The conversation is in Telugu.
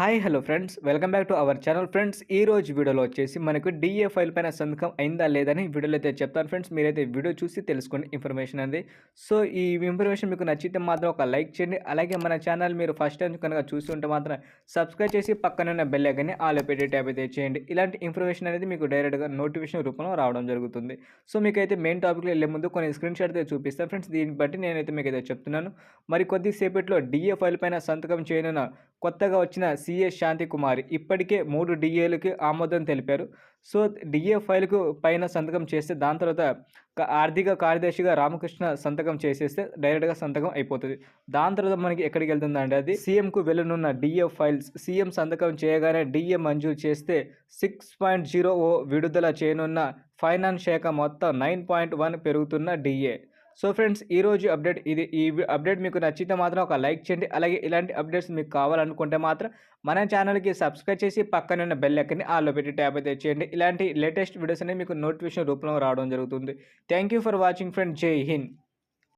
Hi hello friends. Welcome back to our channel. Friends ఈ రోజు వీడియోలో వచ్చేసి మనకు డిఏ ఫైల్ పైన సంతకం అయిందా లేదని వీడియోలో అయితే చెప్తాను. ఫ్రెండ్స్ మీరైతే వీడియో చూసి తెలుసుకోండి ఇన్ఫర్మేషన్ అనేది సో ఈ ఇన్ఫర్మేషన్ మీకు నచ్చితే మాత్రం ఒక లైక్ చేయండి. అలాగే మన ఛానల్ మీరు ఫస్ట్ టైం కనుక చూసి ఉంటే మాత్రం సబ్స్క్రైబ్ చేసి పక్కనున్న బెల్ ఐకాన్ని ఆల్ పెట్టే ట్యాప్ అయితే చేయండి. ఇలాంటి ఇన్ఫర్మేషన్ అనేది మీకు డైరెక్ట్గా నోటిఫికేషన్ రూపంలో రావడం జరుగుతుంది. సో మీకైతే మెయిన్ టాపిక్లో వెళ్ళే ముందు కొన్ని స్క్రీన్ షాట్ అయితే చూపిస్తాను. ఫ్రెండ్స్ దీన్ని బట్టి నేనైతే మీకు అయితే చెప్తున్నాను. మరి కొద్దిసేపట్లో డిఏ ఫైల్ పైన సంతకం చేయనున్న కొత్తగా వచ్చిన సీఏ శాంతి కుమారి ఇప్పటికే మూడు డిఏలకు ఆమోదం తెలిపారు. సో డిఏ ఫైల్కు పైన సంతకం చేస్తే దాని తర్వాత ఆర్థిక కార్యదర్శిగా రామకృష్ణ సంతకం చేసేస్తే డైరెక్ట్గా సంతకం అయిపోతుంది. దాని తర్వాత మనకి ఎక్కడికి వెళ్తుందంటే అది సీఎంకు వెళ్ళనున్న డిఏ ఫైల్స్ సీఎం సంతకం చేయగానే డిఏ మంజూరు చేస్తే సిక్స్ పాయింట్ జీరో ఓ విడుదల చేయనున్న ఫైనాన్స్ శాఖ మొత్తం నైన్ పాయింట్ వన్ పెరుగుతున్న డిఏ. సో ఫ్రెండ్స్ ఈ రోజు అప్డేట్ ఇది ఈ అప్డేట్ మీకు నచ్చితే మాత్రం ఒక లైక్ చేయండి. అలాగే ఇలాంటి అప్డేట్స్ మీకు కావాలనుకుంటే మాత్రం మన ఛానల్కి సబ్స్క్రైబ్ చేసి పక్కన ఉన్న బెల్ ఎక్కని ఆలో పెట్టి ట్యాప్ అయితే చేయండి. ఇలాంటి లేటెస్ట్ వీడియోస్ అనేవి మీకు నోటిఫికేషన్ రూపంలో రావడం జరుగుతుంది. Thank you for watching friend Jai Hind.